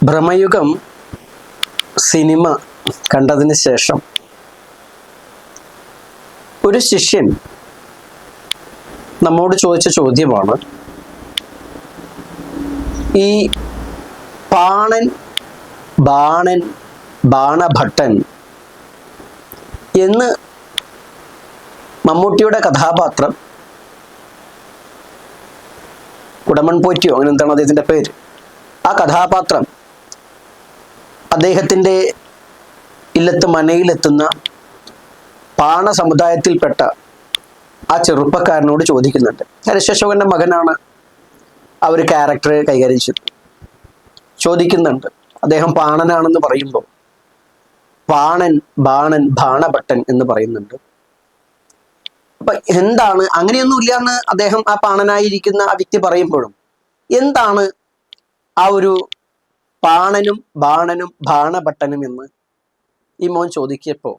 Bramayugam cinema കണ്ടതിന് ശേഷം ഒരു ശിഷ്യൻ നമ്മോട് ചോദിച്ച ചോദ്യമാണ് ഈ പാണൻ ബാണൻ ബാണഭട്ടൻ എന്ന് മമ്മൂട്ടിയുടെ കഥാപാത്രം ഉടമൺ പോറ്റിയോ അങ്ങനെ എന്താണ് അദ്ദേഹത്തിന്റെ പേര് ആ കഥാപാത്രം അദ്ദേഹത്തിന്റെ ഇല്ലത്ത് മനയിലെത്തുന്ന പാണ സമുദായത്തിൽപ്പെട്ട ആ ചെറുപ്പക്കാരനോട് ചോദിക്കുന്നുണ്ട്. ഹരിശശോകന്റെ മകനാണ് ആ ഒരു ക്യാരക്ടർ കൈകാര്യം ചെയ്തത്. ചോദിക്കുന്നുണ്ട്. അദ്ദേഹം പാണനാണെന്ന് പറയുമ്പോൾ പാണൻ ബാണൻ ബാണഭട്ടൻ എന്ന് പറയുന്നുണ്ട്. അപ്പൊ എന്താണ്? അങ്ങനെയൊന്നും ഇല്ലാന്ന് അദ്ദേഹം ആ പാണനായിരിക്കുന്ന ആ വ്യക്തി പറയുമ്പോഴും എന്താണ് ആ ഒരു പാണനും ബാണനും ബാണഭട്ടനും എന്ന് ഈ മോൻ ചോദിക്കപ്പോ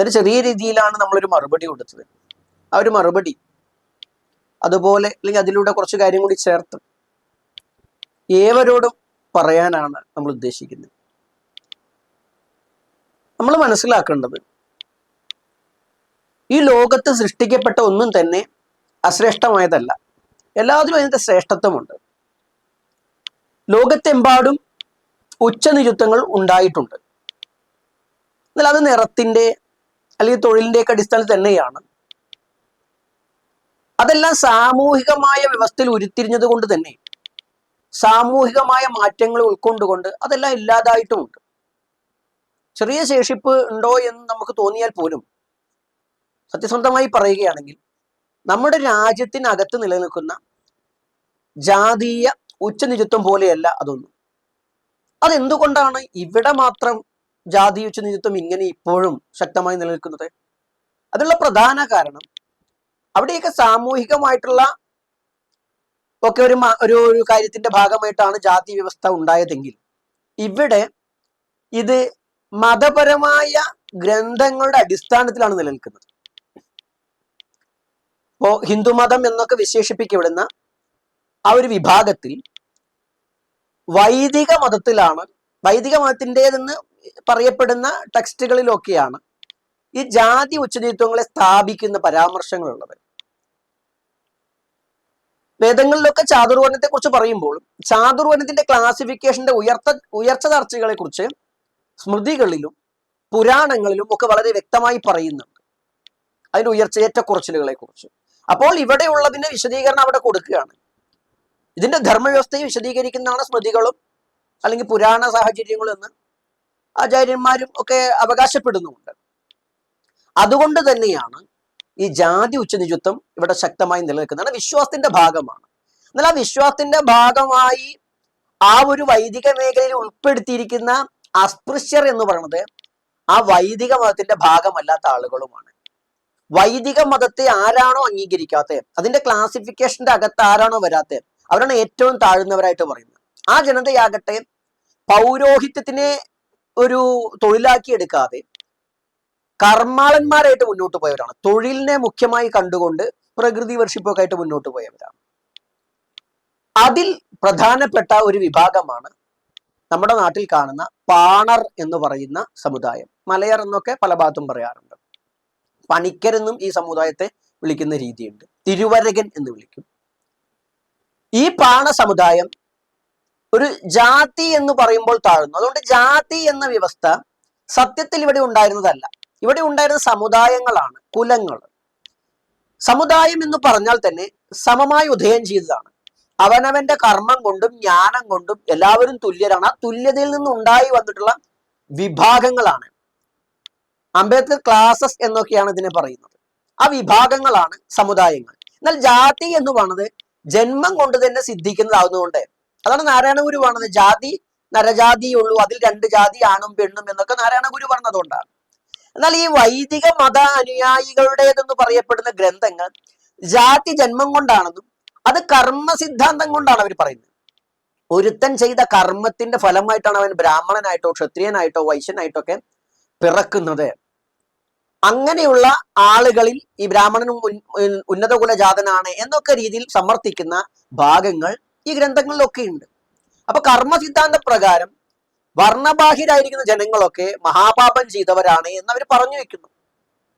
ഒരു ചെറിയ രീതിയിലാണ് നമ്മളൊരു മറുപടി കൊടുത്തത്. ആ ഒരു മറുപടി അതുപോലെ അല്ലെങ്കിൽ അതിലൂടെ കുറച്ച് കാര്യം കൂടി ചേർത്ത് ഏവരോടും പറയാനാണ് നമ്മൾ ഉദ്ദേശിക്കുന്നത്. നമ്മൾ മനസ്സിലാക്കേണ്ടത് ഈ ലോകത്ത് സൃഷ്ടിക്കപ്പെട്ട ഒന്നും തന്നെ അശ്രേഷ്ഠമായതല്ല. എല്ലാത്തിനും അതിന്റെ ശ്രേഷ്ഠത്വമുണ്ട്. ലോകത്തെമ്പാടും ഉച്ചനിരുത്തങ്ങൾ ഉണ്ടായിട്ടുണ്ട്. എന്നാൽ അത് നിറത്തിന്റെ അല്ലെങ്കിൽ തൊഴിലിന്റെയൊക്കെ അടിസ്ഥാനത്തിൽ തന്നെയാണ്. അതെല്ലാം സാമൂഹികമായ വ്യവസ്ഥയിൽ ഉരുത്തിരിഞ്ഞത് കൊണ്ട് തന്നെ സാമൂഹികമായ മാറ്റങ്ങൾ ഉൾക്കൊണ്ടുകൊണ്ട് അതെല്ലാം ഇല്ലാതായിട്ടുമുണ്ട്. ചെറിയ ശേഷിപ്പ് ഉണ്ടോ എന്ന് നമുക്ക് തോന്നിയാൽ പോലും സത്യസന്ധമായി പറയുകയാണെങ്കിൽ നമ്മുടെ രാജ്യത്തിനകത്ത് നിലനിൽക്കുന്ന ജാതീയ ഉച്ചനിരുത്തം പോലെയല്ല അതൊന്നും. അതെന്തുകൊണ്ടാണ് ഇവിടെ മാത്രം ജാതി ഉച്ചനിരുത്തം ഇങ്ങനെ ഇപ്പോഴും ശക്തമായി നിലനിൽക്കുന്നത്? അതിനുള്ള പ്രധാന കാരണം അവിടെയൊക്കെ സാമൂഹികമായിട്ടുള്ള ഒക്കെ ഒരു ഒരു ഒരു കാര്യത്തിന്റെ ഭാഗമായിട്ടാണ് ജാതി വ്യവസ്ഥ ഉണ്ടായതെങ്കിൽ ഇവിടെ ഇത് മതപരമായ ഗ്രന്ഥങ്ങളുടെ അടിസ്ഥാനത്തിലാണ് നിലനിൽക്കുന്നത്. ഇപ്പോ ഹിന്ദുമതം എന്നൊക്കെ വിശേഷിപ്പിക്കപ്പെടുന്ന ആ ഒരു വിഭാഗത്തിൽ വൈദിക മതത്തിലാണ് വൈദിക മതത്തിന്റെതെന്ന് പറയപ്പെടുന്ന ടെക്സ്റ്റുകളിലൊക്കെയാണ് ഈ ജാതി ഉച്ചനീത്വങ്ങളെ സ്ഥാപിക്കുന്ന പരാമർശങ്ങളുള്ളത്. വേദങ്ങളിലൊക്കെ ചാതുർവർണത്തെ കുറിച്ച് പറയുമ്പോൾ ചാതുർവർണത്തിന്റെ ക്ലാസിഫിക്കേഷന്റെ ഉയർത്ത ഉയർച്ച ചർച്ചകളെ കുറിച്ച് സ്മൃതികളിലും പുരാണങ്ങളിലും ഒക്കെ വളരെ വ്യക്തമായി പറയുന്നുണ്ട്. അതിന്റെ ഉയർച്ച ഏറ്റക്കുറച്ചിലുകളെ കുറിച്ച് അപ്പോൾ ഇവിടെയുള്ളതിന്റെ വിശദീകരണം അവിടെ കൊടുക്കുകയാണ്. ഇതിന്റെ ധർമ്മവ്യവസ്ഥയെ വിശദീകരിക്കുന്നതാണ് സ്മൃതികളും അല്ലെങ്കിൽ പുരാണ സാഹചര്യങ്ങളും എന്ന് ആചാര്യന്മാരും ഒക്കെ അവകാശപ്പെടുന്നുമുണ്ട്. അതുകൊണ്ട് തന്നെയാണ് ഈ ജാതി ഉച്ചനിജത്വം ഇവിടെ ശക്തമായി നിലനിൽക്കുന്നത്. വിശ്വാസത്തിന്റെ ഭാഗമാണ്. എന്നാൽ ആ വിശ്വാസത്തിന്റെ ഭാഗമായി ആ ഒരു വൈദിക മേഖലയിൽ ഉൾപ്പെടുത്തിയിരിക്കുന്ന അസ്പൃശ്യർ എന്ന് പറയുന്നത് ആ വൈദിക മതത്തിന്റെ ഭാഗമല്ലാത്ത ആളുകളുമാണ്. വൈദിക മതത്തെ ആരാണോ അംഗീകരിക്കാത്തത്? അതിന്റെ ക്ലാസിഫിക്കേഷന്റെ അകത്ത് ആരാണോ വരാത്തത്? അവരാണ് ഏറ്റവും താഴ്ന്നവരായിട്ട് പറയുന്നത്. ആ ജനതയാകട്ടെ പൗരോഹിത്യത്തിനെ ഒരു തൊഴിലാക്കി എടുക്കാതെ കർമാളന്മാരായിട്ട് മുന്നോട്ട് പോയവരാണ്. തൊഴിലിനെ മുഖ്യമായി കണ്ടുകൊണ്ട് പ്രകൃതി വർഷിപ്പൊക്കെ ആയിട്ട് മുന്നോട്ട് പോയവരാണ്. അതിൽ പ്രധാനപ്പെട്ട ഒരു വിഭാഗമാണ് നമ്മുടെ നാട്ടിൽ കാണുന്ന പാണർ എന്ന് പറയുന്ന സമുദായം. മലയർ എന്നൊക്കെ പല ഭാഗത്തും പറയാറുണ്ട്. പണിക്കരെന്നും ഈ സമുദായത്തെ വിളിക്കുന്ന രീതിയുണ്ട്. തിരുവരകൻ എന്ന് വിളിക്കും. ഈ പാണ സമുദായം ഒരു ജാതി എന്ന് പറയുമ്പോൾ താഴുന്നു. അതുകൊണ്ട് ജാതി എന്ന വ്യവസ്ഥ സത്യത്തിൽ ഇവിടെ ഉണ്ടായിരുന്നതല്ല. ഇവിടെ ഉണ്ടായിരുന്ന സമുദായങ്ങളാണ് കുലങ്ങൾ. സമുദായം എന്ന് പറഞ്ഞാൽ തന്നെ സമമായി ഉദയം ചെയ്തതാണ്. അവനവന്റെ കർമ്മം കൊണ്ടും ജ്ഞാനം കൊണ്ടും എല്ലാവരും തുല്യരാണ്. ആ തുല്യതയിൽ നിന്ന് ഉണ്ടായി വന്നിട്ടുള്ള വിഭാഗങ്ങളാണ്. അംബേദ്കർ ക്ലാസസ് എന്നൊക്കെയാണ് ഇതിനെ പറയുന്നത്. ആ വിഭാഗങ്ങളാണ് സമുദായങ്ങൾ. എന്നാൽ ജാതി എന്ന് പറയുന്നത് ജന്മം കൊണ്ട് തന്നെ സിദ്ധിക്കുന്നതാവുന്നതുകൊണ്ട്. അതാണ് നാരായണ ഗുരു പറഞ്ഞത്. ജാതി നരജാതിയുള്ളൂ. അതിൽ രണ്ട് ജാതി ആണും പെണ്ണും എന്നൊക്കെ നാരായണ ഗുരു പറഞ്ഞതുകൊണ്ടാണ്. എന്നാൽ ഈ വൈദിക മത അനുയായികളുടേതെന്ന് പറയപ്പെടുന്ന ഗ്രന്ഥങ്ങൾ ജാതി ജന്മം കൊണ്ടാണെന്നും അത് കർമ്മ സിദ്ധാന്തം കൊണ്ടാണ് അവർ പറയുന്നത്. ഒരുത്തൻ ചെയ്ത കർമ്മത്തിന്റെ ഫലമായിട്ടാണ് അവൻ ബ്രാഹ്മണനായിട്ടോ ക്ഷത്രിയനായിട്ടോ വൈശ്യനായിട്ടോ ഒക്കെ പിറക്കുന്നത്. അങ്ങനെയുള്ള ആളുകളിൽ ഈ ബ്രാഹ്മണനും ഉന്നത കുലജാതനാണ് എന്നൊക്കെ രീതിയിൽ സമർത്ഥിക്കുന്ന ഭാഗങ്ങൾ ഈ ഗ്രന്ഥങ്ങളിലൊക്കെ ഉണ്ട്. അപ്പൊ കർമ്മ സിദ്ധാന്ത പ്രകാരം വർണബാഹിരായിരിക്കുന്ന ജനങ്ങളൊക്കെ മഹാപാപം ചെയ്തവരാണ് എന്ന് അവർ പറഞ്ഞു വെക്കുന്നു.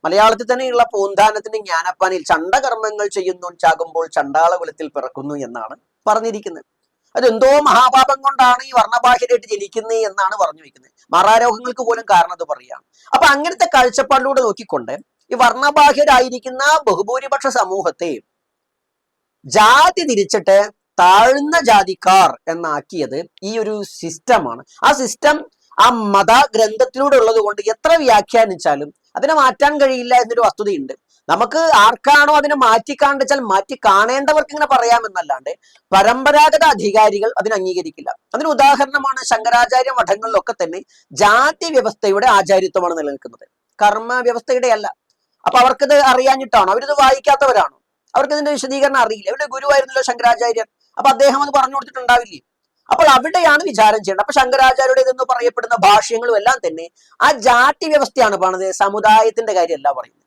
മലയാളത്തിൽ തന്നെയുള്ള പൂന്താനത്തിന്റെ ജ്ഞാനപ്പാനിൽ ചണ്ടകർമ്മങ്ങൾ ചെയ്യുന്നു ചാകുമ്പോൾ ചണ്ടാള കുലത്തിൽ പിറക്കുന്നു എന്നാണ് പറഞ്ഞിരിക്കുന്നത്. അതെന്തോ മഹാപാപം കൊണ്ടാണ് ഈ വർണബാഹ്യരായിട്ട് ജനിക്കുന്നത് എന്നാണ് പറഞ്ഞു വെക്കുന്നത്. മാറാരോഗങ്ങൾക്ക് പോലും കാരണം അത് പറയുകയാണ് അപ്പൊ അങ്ങനത്തെ കാഴ്ചപ്പാടിലൂടെ നോക്കിക്കൊണ്ട് ഈ വർണബാഹ്യരായിരിക്കുന്ന ബഹുഭൂരിപക്ഷ സമൂഹത്തെ ജാതി തിരിച്ചിട്ട് താഴ്ന്ന ജാതിക്കാർ എന്നാക്കിയത് ഈ ഒരു സിസ്റ്റമാണ്. ആ സിസ്റ്റം ആ മത ഗ്രന്ഥത്തിലൂടെ ഉള്ളത് കൊണ്ട് എത്ര വ്യാഖ്യാനിച്ചാലും അതിനെ മാറ്റാൻ കഴിയില്ല എന്നൊരു വസ്തുതയുണ്ട്. നമുക്ക് ആർക്കാണോ അതിനെ മാറ്റി കാണിച്ചാൽ മാറ്റി കാണേണ്ടവർക്ക് ഇങ്ങനെ പറയാമെന്നല്ലാണ്ട് പരമ്പരാഗത അധികാരികൾ അതിന് അംഗീകരിക്കില്ല. അതിന് ഉദാഹരണമാണ് ശങ്കരാചാര്യ മഠങ്ങളിലൊക്കെ തന്നെ ജാതി വ്യവസ്ഥയുടെ ആചാര്യത്വമാണ് നിലനിൽക്കുന്നത്. കർമ്മ വ്യവസ്ഥയുടെ അല്ല. അപ്പൊ അവർക്കിത് അറിയാഞ്ഞിട്ടാണോ? അവരിത് വായിക്കാത്തവരാണോ? അവർക്ക് ഇതിന്റെ വിശദീകരണം അറിയില്ല. ഇവിടെ ഗുരുവായിരുന്നല്ലോ ശങ്കരാചാര്യർ അപ്പൊ അദ്ദേഹം അത് പറഞ്ഞു കൊടുത്തിട്ടുണ്ടാവില്ലേ? അപ്പോൾ അവിടെയാണ് വിചാരം ചെയ്യേണ്ടത്. അപ്പൊ ശങ്കരാചാര്യയുടെ ഇതെന്ന് പറയപ്പെടുന്ന ഭാഷ്യങ്ങളും എല്ലാം തന്നെ ആ ജാതി വ്യവസ്ഥയാണ് പറഞ്ഞത് സമുദായത്തിന്റെ കാര്യമല്ല പറയുന്നത്.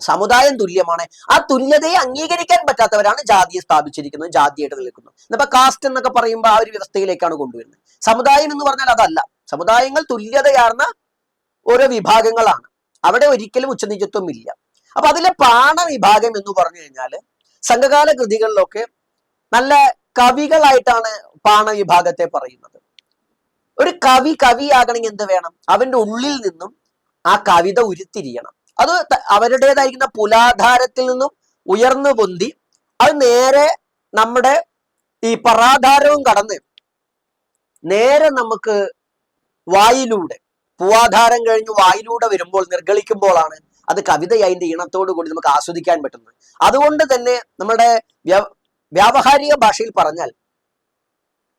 സമുദായം തുല്യമാണ്. ആ തുല്യതയെ അംഗീകരിക്കാൻ പറ്റാത്തവരാണ് ജാതിയെ സ്ഥാപിച്ചിരിക്കുന്നത് ജാതിയായിട്ട് നിൽക്കുന്നത് ഇന്നിപ്പോ കാസ്റ്റ് എന്നൊക്കെ പറയുമ്പോൾ ആ ഒരു വ്യവസ്ഥയിലേക്കാണ് കൊണ്ടുവരുന്നത്. സമുദായം എന്ന് പറഞ്ഞാൽ അതല്ല. സമുദായങ്ങൾ തുല്യതയാർന്ന ഓരോ വിഭാഗങ്ങളാണ്. അവിടെ ഒരിക്കലും ഉച്ചനീചത്വം ഇല്ല. അപ്പൊ അതിലെ പാണ വിഭാഗം എന്ന് പറഞ്ഞു കഴിഞ്ഞാൽ സംഘകാല കൃതികളിലൊക്കെ നല്ല കവികളായിട്ടാണ് പാണ വിഭാഗത്തെ പറയുന്നത്. ഒരു കവി കവിയാകണമെങ്കിൽ എന്ത് വേണം? അവന്റെ ഉള്ളിൽ നിന്നും ആ കവിത ഉരുത്തിരിയണം. അത് അവരുടേതായിരിക്കുന്ന പുലാധാരത്തിൽ നിന്നും ഉയർന്നു പൊന്തി അത് നേരെ നമ്മുടെ ഈ പറാധാരവും കടന്ന് നേരെ നമുക്ക് വായിലൂടെ പൂവാധാരം കഴിഞ്ഞ് വായിലൂടെ വരുമ്പോൾ നിർഗളിക്കുമ്പോഴാണ് അത് കവിതയായി അതിന്റെ കൂടി നമുക്ക് ആസ്വദിക്കാൻ പറ്റുന്നത്. അതുകൊണ്ട് തന്നെ നമ്മുടെ വ്യ- വ്യാവഹാരിക ഭാഷയിൽ പറഞ്ഞാൽ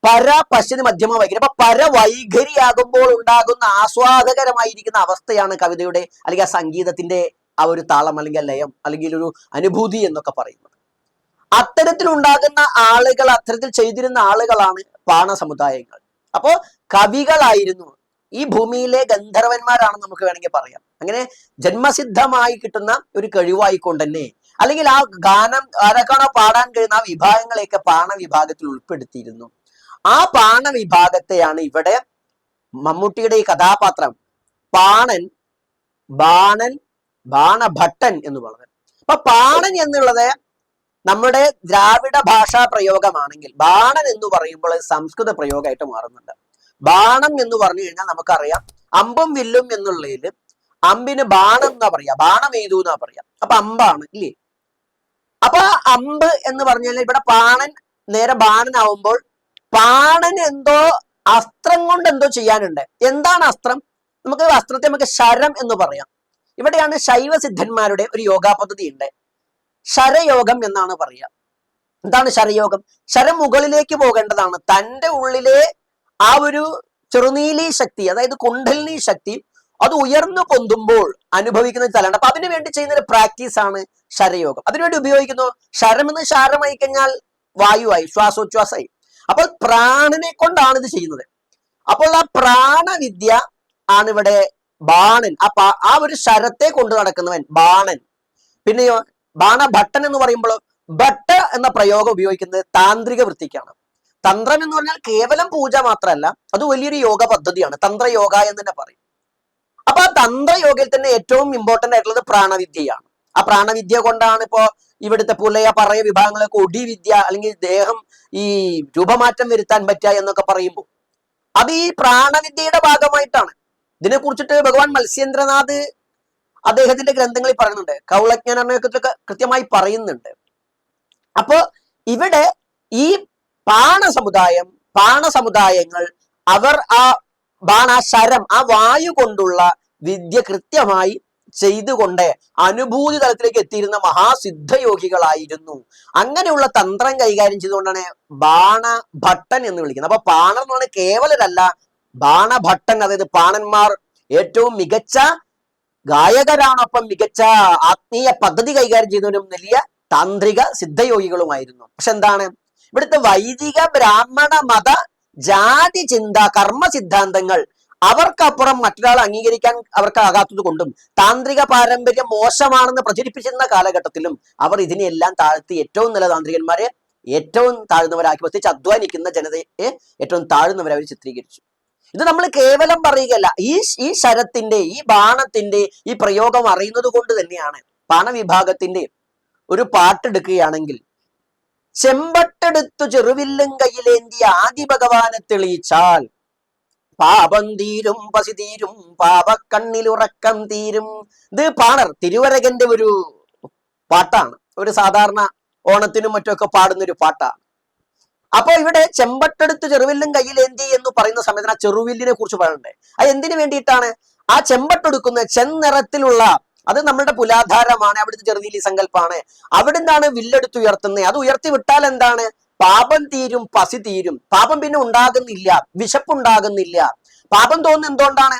പര പശ്ചിമ മധ്യമ വൈഖരി അപ്പൊ പരവൈഖരിയാകുമ്പോൾ ഉണ്ടാകുന്ന ആസ്വാദകരമായിരിക്കുന്ന അവസ്ഥയാണ് കവിതയുടെ അല്ലെങ്കിൽ ആ സംഗീതത്തിന്റെ ആ ഒരു താളം അല്ലെങ്കിൽ ലയം അല്ലെങ്കിൽ ഒരു അനുഭൂതി എന്നൊക്കെ പറയുന്നത്. അത്തരത്തിലുണ്ടാകുന്ന ആളുകൾ അത്തരത്തിൽ ചെയ്തിരുന്ന ആളുകളാണ് പാണ സമുദായങ്ങൾ അപ്പോ കവികളായിരുന്നു. ഈ ഭൂമിയിലെ ഗന്ധർവന്മാരാണ് നമുക്ക് വേണമെങ്കിൽ പറയാം. അങ്ങനെ ജന്മസിദ്ധമായി കിട്ടുന്ന ഒരു കഴിവായിക്കൊണ്ട് തന്നെ അല്ലെങ്കിൽ ആ ഗാനം ആരൊക്കെയാണോ പാടാൻ കഴിയുന്ന ആ വിഭാഗങ്ങളെയൊക്കെ പാണ വിഭാഗത്തിൽ ഉൾപ്പെടുത്തിയിരുന്നു. ആ പാണ വിഭാഗത്തെയാണ് ഇവിടെ മമ്മൂട്ടിയുടെ ഈ കഥാപാത്രം പാണൻ ബാണൻ ബാണഭട്ടൻ എന്ന് പറഞ്ഞത്. അപ്പൊ പാണൻ എന്നുള്ളത് നമ്മുടെ ദ്രാവിഡ ഭാഷാ പ്രയോഗമാണെങ്കിൽ ബാണൻ എന്ന് പറയുമ്പോൾ സംസ്കൃത പ്രയോഗമായിട്ട് മാറുന്നുണ്ട്. ബാണം എന്ന് പറഞ്ഞു കഴിഞ്ഞാൽ നമുക്കറിയാം അമ്പും വില്ലും എന്നുള്ളതിൽ അമ്പിന് ബാണം എന്നാ പറയാ ബാണം എയ്തു എന്നാ പറയാ. അപ്പൊ അമ്പാണ് ഇല്ലേ? അപ്പൊ അമ്പ് എന്ന് പറഞ്ഞാൽ ഇവിടെ പാണൻ നേരെ ബാണനാവുമ്പോൾ പാണൻ എന്തോ അസ്ത്രം കൊണ്ട് എന്തോ ചെയ്യാനുണ്ട്. എന്താണ് അസ്ത്രം? നമുക്ക് വസ്ത്രത്തെ നമുക്ക് ശരം എന്ന് പറയാം. ഇവിടെയാണ് ശൈവ സിദ്ധന്മാരുടെ ഒരു യോഗാ പദ്ധതി ഉണ്ട് ശരയോഗം എന്നാണ് പറയുക. എന്താണ് ശരയോഗം? ശരം മുകളിലേക്ക് പോകേണ്ടതാണ്. തന്റെ ഉള്ളിലെ ആ ഒരു ചെറുനീലി ശക്തി അതായത് കുണ്ടലിനി ശക്തി അത് ഉയർന്നു പൊന്തുമ്പോൾ അനുഭവിക്കുന്ന സ്ഥലമാണ്. അപ്പൊ അതിനു വേണ്ടി ചെയ്യുന്ന ഒരു പ്രാക്ടീസ് ആണ് ശരയോഗം. അതിനുവേണ്ടി ഉപയോഗിക്കുന്നു. ശരം എന്ന് ശാരമായി കഴിഞ്ഞാൽ വായുവായി ശ്വാസോച്ഛ്വാസമായി. അപ്പോൾ പ്രാണനെ കൊണ്ടാണ് ഇത് ചെയ്യുന്നത്. അപ്പോൾ ആ പ്രാണവിദ്യ ആണ് ഇവിടെ ബാണൻ. ആ ആ ഒരു ശരത്തെ കൊണ്ട് നടക്കുന്നവൻ ബാണൻ. പിന്നെയോ ബാണഭട്ടൻ എന്ന് പറയുമ്പോൾ ഭട്ട എന്ന പ്രയോഗം ഉപയോഗിക്കുന്നത് താന്ത്രിക വൃത്തിക്കാണ്. തന്ത്രം എന്ന് പറഞ്ഞാൽ കേവലം പൂജ മാത്രമല്ല അത് വലിയൊരു യോഗ പദ്ധതിയാണ്. തന്ത്രയോഗ എന്ന് തന്നെ പറയും. അപ്പൊ ആ തന്ത്രയോഗയിൽ തന്നെ ഏറ്റവും ഇമ്പോർട്ടന്റ് ആയിട്ടുള്ളത് പ്രാണവിദ്യയാണ്. ആ പ്രാണവിദ്യ കൊണ്ടാണ് ഇപ്പോ ഇവിടുത്തെ പുലയ പറയ വിഭാഗങ്ങളൊക്കെ ഒടിവിദ്യ അല്ലെങ്കിൽ ദേഹം ഈ രൂപമാറ്റം വരുത്താൻ പറ്റുക എന്നൊക്കെ പറയുമ്പോൾ അത് ഈ പ്രാണവിദ്യയുടെ ഭാഗമായിട്ടാണ്. ഇതിനെ കുറിച്ചിട്ട് ഭഗവാൻ മത്സ്യേന്ദ്രനാഥ് അദ്ദേഹത്തിന്റെ ഗ്രന്ഥങ്ങളിൽ പറയുന്നുണ്ട്. കൗളജ്ഞാനൊക്കെ കൃത്യമായി പറയുന്നുണ്ട്. അപ്പോ ഇവിടെ ഈ പാണ സമുദായം പാണ സമുദായങ്ങൾ അവർ ആ ബാണാശരം ആ വായു കൊണ്ടുള്ള വിദ്യ കൃത്യമായി ചെയ്തുകൊണ്ട് അനുഭൂതി തലത്തിലേക്ക് എത്തിയിരുന്ന മഹാസിദ്ധയോഗികളായിരുന്നു. അങ്ങനെയുള്ള തന്ത്രം കൈകാര്യം ചെയ്തുകൊണ്ടാണ് ബാണ ഭട്ടൻ എന്ന് വിളിക്കുന്നത്. അപ്പൊ പാണർ എന്ന് പറഞ്ഞാൽ കേവലരല്ല ബാണഭട്ടൻ അതായത് പാണന്മാർ ഏറ്റവും മികച്ച ഗായകരാണൊപ്പം മികച്ച ആത്മീയ പദ്ധതി കൈകാര്യം ചെയ്യുന്നവരും വലിയ താന്ത്രിക സിദ്ധയോഗികളുമായിരുന്നു. പക്ഷെ എന്താണ്? ഇവിടുത്തെ വൈദിക ബ്രാഹ്മണ മത ജാതി ചിന്ത കർമ്മ സിദ്ധാന്തങ്ങൾ അവർക്കപ്പുറം മറ്റൊരാൾ അംഗീകരിക്കാൻ അവർക്കാകാത്തത് കൊണ്ടും താന്ത്രിക പാരമ്പര്യം മോശമാണെന്ന് പ്രചരിപ്പിച്ചിരുന്ന കാലഘട്ടത്തിലും അവർ ഇതിനെല്ലാം താഴ്ത്തി ഏറ്റവും നല്ല താന്ത്രികന്മാരെ ഏറ്റവും താഴ്ന്നവരാക്കി പ്രത്യേകിച്ച് അധ്വാനിക്കുന്ന ജനതയെ ഏറ്റവും താഴ്ന്നവരെ അവർ ചിത്രീകരിച്ചു. ഇത് നമ്മൾ കേവലം പറയുകയല്ല ഈ ഈ ശരത്തിന്റെ ഈ ബാണത്തിന്റെ ഈ പ്രയോഗം അറിയുന്നത് കൊണ്ട് തന്നെയാണ് പണവിഭാഗത്തിന്റെ ഒരു പാട്ടെടുക്കുകയാണെങ്കിൽ ചെമ്പട്ടെടുത്തു ചെറുവില്ലും കയ്യിലേന്തി ആദി ഭഗവാനെ തെളിയിച്ചാൽ പാപം തീരും പസി തീരും പാപക്കണ്ണിലുറക്കം തീരും. ഇത് പാണർ തിരുവരകന്റെ ഒരു പാട്ടാണ്. ഒരു സാധാരണ ഓണത്തിനും മറ്റൊക്കെ പാടുന്ന ഒരു പാട്ടാണ്. അപ്പൊ ഇവിടെ ചെമ്പട്ടെടുത്ത് ചെറുവില്ലും കയ്യിലേന്തി എന്ന് പറയുന്ന സമയത്ത് ആ ചെറുവില്ലിനെ കുറിച്ച് പറയണ്ടേ അത് എന്തിനു വേണ്ടിയിട്ടാണ്? ആ ചെമ്പട്ടെടുക്കുന്ന ചെന്നിറത്തിലുള്ള അത് നമ്മളുടെ പുലാധാരമാണ് അവിടുത്തെ ചെറുനീലി സങ്കല്പമാണ് അവിടുന്നാണ് വില്ലെടുത്ത് ഉയർത്തുന്നത്. അത് ഉയർത്തി വിട്ടാൽ എന്താണ്? പാപം തീരും പസി തീരും. പാപം പിന്നെ ഉണ്ടാകുന്നില്ല വിശപ്പുണ്ടാകുന്നില്ല. പാപം തോന്നുന്നത് എന്തുകൊണ്ടാണ്?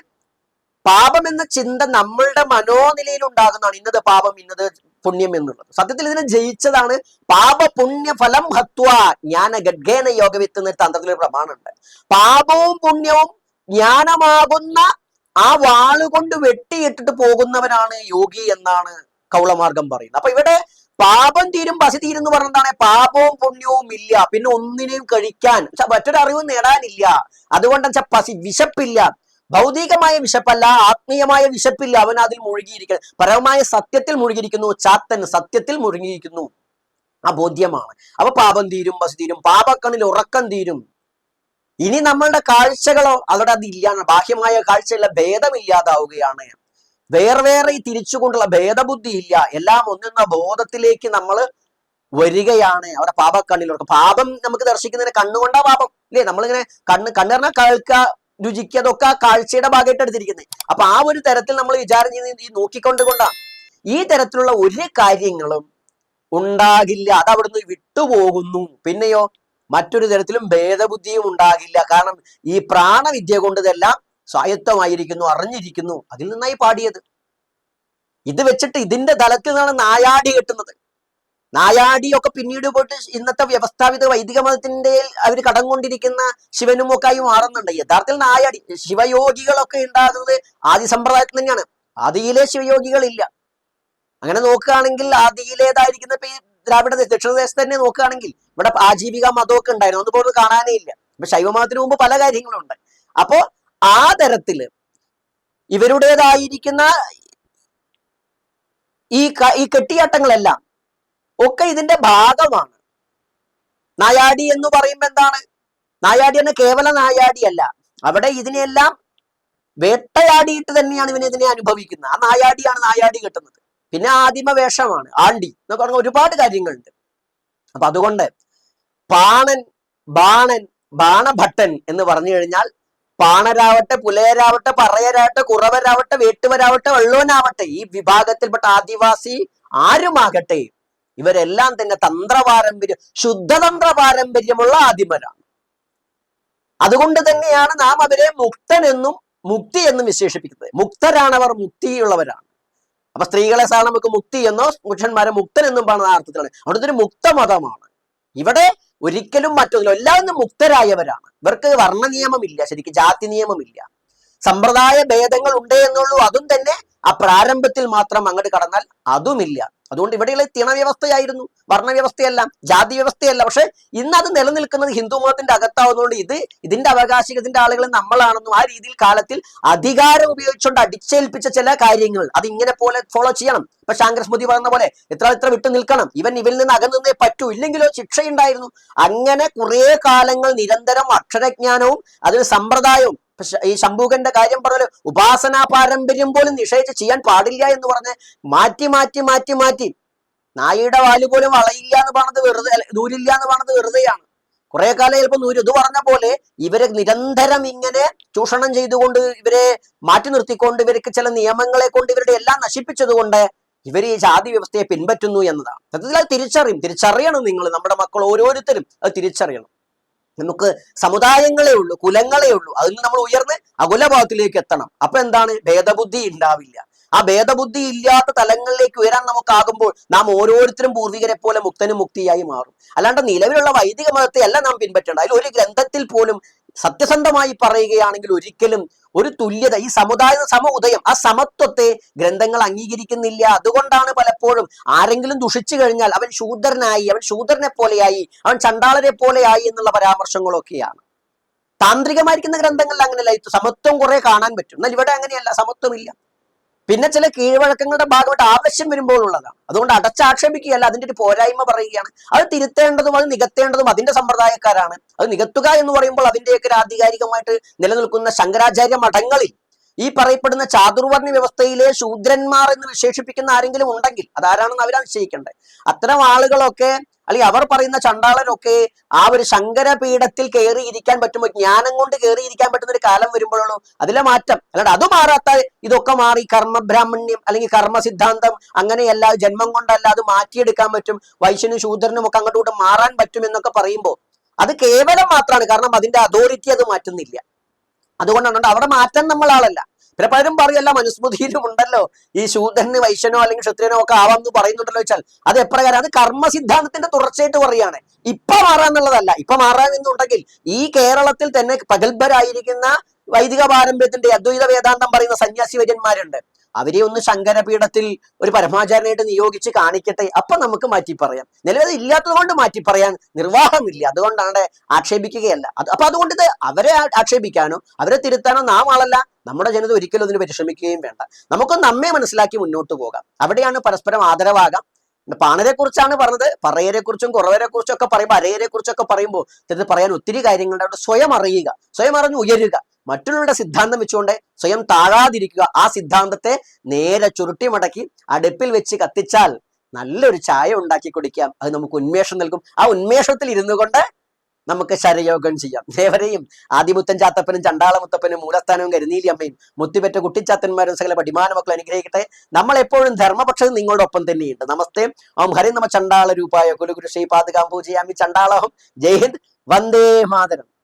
പാപം എന്ന ചിന്ത നമ്മളുടെ മനോനിലയിൽ ഉണ്ടാകുന്നതാണ് ഇന്നത് പാപം ഇന്നത് പുണ്യം എന്നുള്ളത്. സത്യത്തിൽ ഇതിനെ ജയിച്ചതാണ് പാപ പുണ്യ ഫലം ഹത്വ ജ്ഞാന ഗഡ്ഗേന യോഗവിത്ത് എന്ന തന്ത്രത്തിൽ പ്രമാണമുണ്ട്. പാപവും പുണ്യവും ജ്ഞാനമാകുന്ന ആ വാളുകൊണ്ട് വെട്ടിയിട്ടിട്ട് പോകുന്നവനാണ് യോഗി എന്നാണ് കൗളമാർഗം പറയുന്നത്. അപ്പൊ ഇവിടെ പാപം തീരും പസി തീരും എന്ന് പറഞ്ഞതാണ് പാപവും പുണ്യവും ഇല്ല. പിന്നെ ഒന്നിനെയും കഴിക്കാൻ. ച്ച മറ്റൊരു അറിവും നേടാനില്ല. അതുകൊണ്ട് വെച്ചാൽ പസി വിശപ്പില്ല. ഭൗതികമായ വിശപ്പല്ല ആത്മീയമായ വിശപ്പില്ല. അവൻ അതിൽ മുഴുകിയിരിക്കുന്നു പരമമായ സത്യത്തിൽ മുഴുകിയിരിക്കുന്നു. ചാത്തൻ സത്യത്തിൽ മുഴുകിയിരിക്കുന്നു. ആ ബോധ്യമാണ്. അപ്പൊ പാപം തീരും പശു തീരും പാപക്കണിൽ ഉറക്കം തീരും. ഇനി നമ്മളുടെ കാഴ്ചകളോ അവിടെ ഇല്ലാണ്. ബാഹ്യമായ കാഴ്ചയുള്ള ഭേദമില്ലാതാവുകയാണ് വേറെ തിരിച്ചുകൊണ്ടുള്ള ഭേദബുദ്ധി ഇല്ല എല്ലാം ഒന്നെന്ന ബോധത്തിലേക്ക് നമ്മൾ വരികയാണ്. അവിടെ പാപക്കണ്ണിലുറക്കം പാപം നമുക്ക് ദർശിക്കുന്നതിന് കണ്ണുകൊണ്ടാ പാപം. ഇല്ലേ? നമ്മളിങ്ങനെ കണ്ണ് കണ്ണെറിഞ്ഞ കേൾക്ക രുചിക്കുക അതൊക്കെ ആ കാഴ്ചയുടെ ഭാഗമായിട്ട് എടുത്തിരിക്കുന്നത്. അപ്പൊ ആ ഒരു തരത്തിൽ നമ്മൾ വിചാരം ചെയ്യുന്നത് ഈ നോക്കിക്കൊണ്ട് കൊണ്ടാണ് ഈ തരത്തിലുള്ള ഒരു കാര്യങ്ങളും ഉണ്ടാകില്ല. അത് അവിടുന്ന് വിട്ടുപോകുന്നു. പിന്നെയോ മറ്റൊരു തരത്തിലും ഭേദബുദ്ധിയും ഉണ്ടാകില്ല. കാരണം ഈ പ്രാണവിദ്യ കൊണ്ട് ഇതെല്ലാം സ്വായത്തമായിരിക്കുന്നു അറിഞ്ഞിരിക്കുന്നു. അതിൽ നിന്നായി പാടിയത്. ഇത് വെച്ചിട്ട് ഇതിന്റെ തലത്തിൽ നിന്നാണ് നായാടി കെട്ടുന്നത്. നായാടിയൊക്കെ പിന്നീട് പോയിട്ട് ഇന്നത്തെ വ്യവസ്ഥാപിത വൈദിക മതത്തിന്റെ അവർ കടം കൊണ്ടിരിക്കുന്ന ശിവനും ഒക്കെ ആയി മാറുന്നുണ്ട്. യഥാർത്ഥത്തിൽ നായാടി ശിവയോഗികളൊക്കെ ഉണ്ടാകുന്നത് ആദി സമ്പ്രദായത്തിൽ തന്നെയാണ്. ആദിയിലെ ശിവയോഗികളില്ല. അങ്ങനെ നോക്കുകയാണെങ്കിൽ ആദിയിലേതായിരിക്കുന്ന ദ്രാവിഡ ദക്ഷിണദേശത്ത് തന്നെ നോക്കുകയാണെങ്കിൽ ഇവിടെ ആജീവിക മതമൊക്കെ ഉണ്ടായിരുന്നു. അതുപോലെ പോലും കാണാനേ ഇല്ല. ഇപ്പൊ ശൈവമതത്തിന് മുമ്പ് പല കാര്യങ്ങളുണ്ട്. അപ്പോ ആ തരത്തിൽ ഇവരുടേതായിരിക്കുന്ന ഈ ഈ കെട്ടിയാട്ടങ്ങളെല്ലാം ഒക്കെ ഇതിന്റെ ഭാഗമാണ്. നായാടി എന്ന് പറയുമ്പോ എന്താണ്? നായാടി എന്ന കേവല നായാടിയല്ല അവിടെ ഇതിനെല്ലാം വേട്ടയാടിയിട്ട് തന്നെയാണ് ഇവൻ ഇതിനെ അനുഭവിക്കുന്നത്. ആ നായാടിയാണ് നായാടി കെട്ടുന്നത്. പിന്നെ ആദിമ വേഷമാണ് ആണ്ടി എന്നൊക്കെ പറഞ്ഞ ഒരുപാട് കാര്യങ്ങളുണ്ട്. അപ്പൊ അതുകൊണ്ട് പാണൻ ബാണൻ ബാണഭട്ടൻ എന്ന് പറഞ്ഞു കഴിഞ്ഞാൽ പാണരാവട്ടെ പുലയരാവട്ടെ പറയരാവട്ടെ കുറവരാവട്ടെ വേട്ടുവരാവട്ടെ വെള്ളവനാവട്ടെ ഈ വിഭാഗത്തിൽപ്പെട്ട ആദിവാസി ആരുമാകട്ടെ? ഇവരെല്ലാം തന്നെ തന്ത്രപാരമ്പര്യം ശുദ്ധതന്ത്ര പാരമ്പര്യമുള്ള ആദിമരാണ്. അതുകൊണ്ട് തന്നെയാണ് നാം അവരെ മുക്തനെന്നും മുക്തി എന്നും വിശേഷിപ്പിക്കുന്നത്. മുക്തരാണവർ മുക്തിയുള്ളവരാണ്. അപ്പൊ സ്ത്രീകളെ സാധാരണ നമുക്ക് മുക്തി എന്നോ പുരുഷന്മാരെ മുക്തൻ എന്നും പറയുന്ന അർത്ഥത്തിലാണ്. അവിടുത്തെ ഒരു മുക്ത മതമാണ് ഇവിടെ ഒരിക്കലും മറ്റൊന്നില്ല. എല്ലാവരും മുക്തരായവരാണ്. ഇവർക്ക് വർണ നിയമമില്ല ശരിക്കും ജാതി നിയമമില്ല. സമ്പ്രദായ ഭേദങ്ങൾ ഉണ്ട് എന്നുള്ളൂ. അതും തന്നെ ആ പ്രാരംഭത്തിൽ മാത്രം അങ്ങോട്ട് കടന്നാൽ അതുമില്ല. അതുകൊണ്ട് ഇവിടെയുള്ള തിണവ്യവസ്ഥയായിരുന്നു വർണവ്യവസ്ഥയല്ല ജാതി വ്യവസ്ഥയല്ല പക്ഷെ ഇന്ന് അത് നിലനിൽക്കുന്നത് ഹിന്ദു മതത്തിന്റെ അകത്താവുന്നതുകൊണ്ട് ഇത് ഇതിന്റെ അവകാശികത്തിന്റെ ആളുകൾ നമ്മളാണെന്നും ആ രീതിയിൽ കാലത്തിൽ അധികാരം ഉപയോഗിച്ചുകൊണ്ട് അടിച്ചേൽപ്പിച്ച ചില കാര്യങ്ങൾ. അത് ഇങ്ങനെ പോലെ ഫോളോ ചെയ്യണം. ഇപ്പൊ ശാങ്കർ സ്മൃതി പറയുന്ന പോലെ എത്ര എത്ര വിട്ടു നിൽക്കണം. ഇവൻ ഇവരിൽ നിന്ന് അകന്നേ പറ്റൂ. ഇല്ലെങ്കിലോ ശിക്ഷയുണ്ടായിരുന്നു. അങ്ങനെ കുറെ കാലങ്ങൾ നിരന്തരം അക്ഷരജ്ഞാനവും അതിന് സമ്പ്രദായവും ഈ ശംഭൂകന്റെ കാര്യം പറഞ്ഞാൽ ഉപാസനാ പാരമ്പര്യം പോലും നിഷേധിച്ച് ചെയ്യാൻ പാടില്ല എന്ന് പറഞ്ഞ് മാറ്റി മാറ്റി മാറ്റി മാറ്റി. നായയുടെ വാൽ പോലും വളയില്ല എന്ന് പറഞ്ഞത് വെറുതെ നൂരില്ല എന്ന് പറഞ്ഞത് വെറുതെയാണ്. കുറെ കാലം ചിലപ്പോൾ നൂര് ഇത് പറഞ്ഞ പോലെ ഇവരെ നിരന്തരം ഇങ്ങനെ ചൂഷണം ചെയ്തുകൊണ്ട് ഇവരെ മാറ്റി നിർത്തിക്കൊണ്ട് ഇവർക്ക് ചില നിയമങ്ങളെ കൊണ്ട് ഇവരുടെ എല്ലാം നശിപ്പിച്ചതുകൊണ്ട് ഇവർ ഈ ജാതി വ്യവസ്ഥയെ പിൻപറ്റുന്നു എന്നതാണ്. സത്യത്തിൽ അത് തിരിച്ചറിയും തിരിച്ചറിയണം നിങ്ങൾ നമ്മുടെ മക്കൾ ഓരോരുത്തരും അത് തിരിച്ചറിയണം. നമുക്ക് സമുദായങ്ങളെ ഉള്ളൂ കുലങ്ങളെ ഉള്ളൂ. അതിൽ നമ്മൾ ഉയർന്ന് അകുലഭാവത്തിലേക്ക് എത്തണം. അപ്പൊ എന്താണ്? ഭേദബുദ്ധി ഉണ്ടാവില്ല ആ ഭേദബുദ്ധി ഇല്ലാത്ത തലങ്ങളിലേക്ക് ഉയരാൻ നമുക്കാകുമ്പോൾ നാം ഓരോരുത്തരും പൂർവികരെ പോലെ മുക്തനും മുക്തിയായി മാറും. അല്ലാണ്ട് നിലവിലുള്ള വൈദിക മതത്തെ അല്ല നാം പിൻപറ്റേണ്ട അതിൽ ഒരു ഗ്രന്ഥത്തിൽ പോലും സത്യസന്ധമായി പറയുകയാണെങ്കിൽ ഒരിക്കലും ഒരു തുല്യത ഈ സമുദായ സമ ഉദയം ആ സമത്വത്തെ ഗ്രന്ഥങ്ങൾ അംഗീകരിക്കുന്നില്ല. അതുകൊണ്ടാണ് പലപ്പോഴും ആരെങ്കിലും ദുഷിച്ചു കഴിഞ്ഞാൽ അവൻ ശൂദ്രനായി അവൻ ശൂദ്രനെ പോലെയായി അവൻ ചണ്ടാളരെ പോലെയായി എന്നുള്ള പരാമർശങ്ങളൊക്കെയാണ്. താന്ത്രികമായിരിക്കുന്ന ഗ്രന്ഥങ്ങളിൽ അങ്ങനെയല്ല സമത്വം കുറെ കാണാൻ പറ്റും. എന്നാൽ ഇവിടെ അങ്ങനെയല്ല സമത്വമില്ല. പിന്നെ ചില കീഴ്വഴക്കങ്ങളുടെ ഭാഗമായിട്ട് ആവശ്യം വരുമ്പോൾ ഉള്ളതാണ് അതുകൊണ്ട് അടച്ചാക്ഷേപിക്കുകയല്ല അതിന്റെ ഒരു പോരായ്മ പറയുകയാണ്. അത് തിരുത്തേണ്ടതും അത് നികത്തേണ്ടതും അതിന്റെ സമ്പ്രദായക്കാരാണ്. അത് നികത്തുക എന്ന് പറയുമ്പോൾ അതിന്റെയൊക്കെ ഒരു ആധികാരികമായിട്ട് നിലനിൽക്കുന്ന ശങ്കരാചാര്യ മഠങ്ങളിൽ ഈ പറയപ്പെടുന്ന ചാതുർവർണ വ്യവസ്ഥയിലെ ശൂദ്രന്മാർ എന്ന് വിശേഷിപ്പിക്കുന്ന ആരെങ്കിലും ഉണ്ടെങ്കിൽ അതാരാണെന്ന് അവരാ നിശ്ചയിക്കേണ്ടത് അത്തരം ആളുകളൊക്കെ അല്ലെങ്കിൽ അവർ പറയുന്ന ചണ്ടാളരൊക്കെ ആ ഒരു ശങ്കരപീഠത്തിൽ കയറിയിരിക്കാൻ പറ്റുമ്പോൾ ജ്ഞാനം കൊണ്ട് കയറിയിരിക്കാൻ പറ്റുന്ന ഒരു കാലം വരുമ്പോഴുള്ളൂ അതിലെ മാറ്റം. അല്ലാണ്ട് അത് മാറാത്ത ഇതൊക്കെ മാറി കർമ്മബ്രാഹ്മണ്യം അല്ലെങ്കിൽ കർമ്മ സിദ്ധാന്തം അങ്ങനെയല്ല ജന്മം കൊണ്ടല്ല അത് മാറ്റിയെടുക്കാൻ പറ്റും വൈശ്യനും ശൂദ്രനും ഒക്കെ അങ്ങോട്ടും മാറാൻ പറ്റും എന്നൊക്കെ പറയുമ്പോൾ അത് കേവലം മാത്രമാണ്. കാരണം അതിന്റെ അതോറിറ്റി അത് മാറ്റുന്നില്ല. അതുകൊണ്ടാണ് അവിടെ മാറ്റാൻ നമ്മൾ ആളല്ല പിന്നെ പലരും പറയല്ല മനുസ്മൃതിയിലും ഉണ്ടല്ലോ. ഈ ശൂദ്രന് വൈശ്യനോ അല്ലെങ്കിൽ ക്ഷത്രിയനോ ഒക്കെ ആവാം എന്ന് പറയുന്നുണ്ടല്ലോ വെച്ചാൽ അത് എപ്രകാരം? അത് കർമ്മ സിദ്ധാന്തത്തിന്റെ തുടർച്ചയായിട്ട് പറയാണ് ഇപ്പൊ മാറാന്നുള്ളതല്ല ഇപ്പൊ മാറാമെന്നുണ്ടെങ്കിൽ ഈ കേരളത്തിൽ തന്നെ പ്രഗത്ഭരായിരിക്കുന്ന വൈദിക പാരമ്പര്യത്തിന്റെ അദ്വൈത വേദാന്തം പറയുന്ന സന്യാസി വര്യന്മാരുണ്ട് അവരെ ഒന്ന് ശങ്കരപീഠത്തിൽ ഒരു പരമാചാരനായിട്ട് നിയോഗിച്ച് കാണിക്കട്ടെ? അപ്പൊ നമുക്ക് മാറ്റി പറയാം നിലവിൽ ഇല്ലാത്തത് കൊണ്ട് മാറ്റി പറയാൻ നിർവാഹമില്ല. അതുകൊണ്ടാണ് ആക്ഷേപിക്കുകയല്ല. അപ്പൊ അതുകൊണ്ട് ഇത് അവരെ ആക്ഷേപിക്കാനോ അവരെ തിരുത്താനോ നാം ആളല്ല. നമ്മുടെ ജനത ഒരിക്കലും അതിന് പരിശ്രമിക്കുകയും വേണ്ട. നമുക്ക് നമ്മെ മനസ്സിലാക്കി മുന്നോട്ട് പോകാം. അവിടെയാണ് പരസ്പരം ആദരവാകാം. പാണരെ കുറിച്ചാണ് പറഞ്ഞത്. പറയരെ കുറിച്ചും കുറവരെ കുറിച്ചും ഒക്കെ പറയുമ്പോൾ അരയരെ കുറിച്ചൊക്കെ പറയുമ്പോൾ ഇത് പറയാൻ ഒത്തിരി കാര്യങ്ങളുണ്ട്. സ്വയം അറിയുക സ്വയം അറിഞ്ഞ് ഉയരുക. മറ്റുള്ളവരുടെ സിദ്ധാന്തം വെച്ചുകൊണ്ട് സ്വയം താഴാതിരിക്കുക. ആ സിദ്ധാന്തത്തെ നേരെ ചുരുട്ടി മടക്കി അടുപ്പിൽ വെച്ച് കത്തിച്ചാൽ നല്ലൊരു ചായ ഉണ്ടാക്കി കുടിക്കാം. അത് നമുക്ക് ഉന്മേഷം നൽകും. ആ ഉന്മേഷത്തിൽ ഇരുന്നു കൊണ്ട് നമുക്ക് ശരയോഗം ചെയ്യാം. ദേവരെയും ആദിമുത്തൻ ചാത്തപ്പനും ചണ്ടാള മുത്തപ്പനും മൂലസ്ഥാനവും കരുനീലി അമ്മയും മുത്തിപ്പറ്റ കുട്ടിച്ചാത്തന്മാരും സകല പടിമാന മക്കൾ അനുഗ്രഹിക്കട്ടെ. നമ്മൾ എപ്പോഴും ധർമ്മപക്ഷത്ത് നിങ്ങളുടെ ഒപ്പം തന്നെയുണ്ട്. നമസ്തേ. ഓം ഹരി നമ ചണ്ടാള രൂപായ കുലുഗുരു ശ്രീ പാതുകാം പൂജയാമി ചണ്ടാളഹം. ജയ് ഹിന്ദ്. വന്ദേ മാതരം.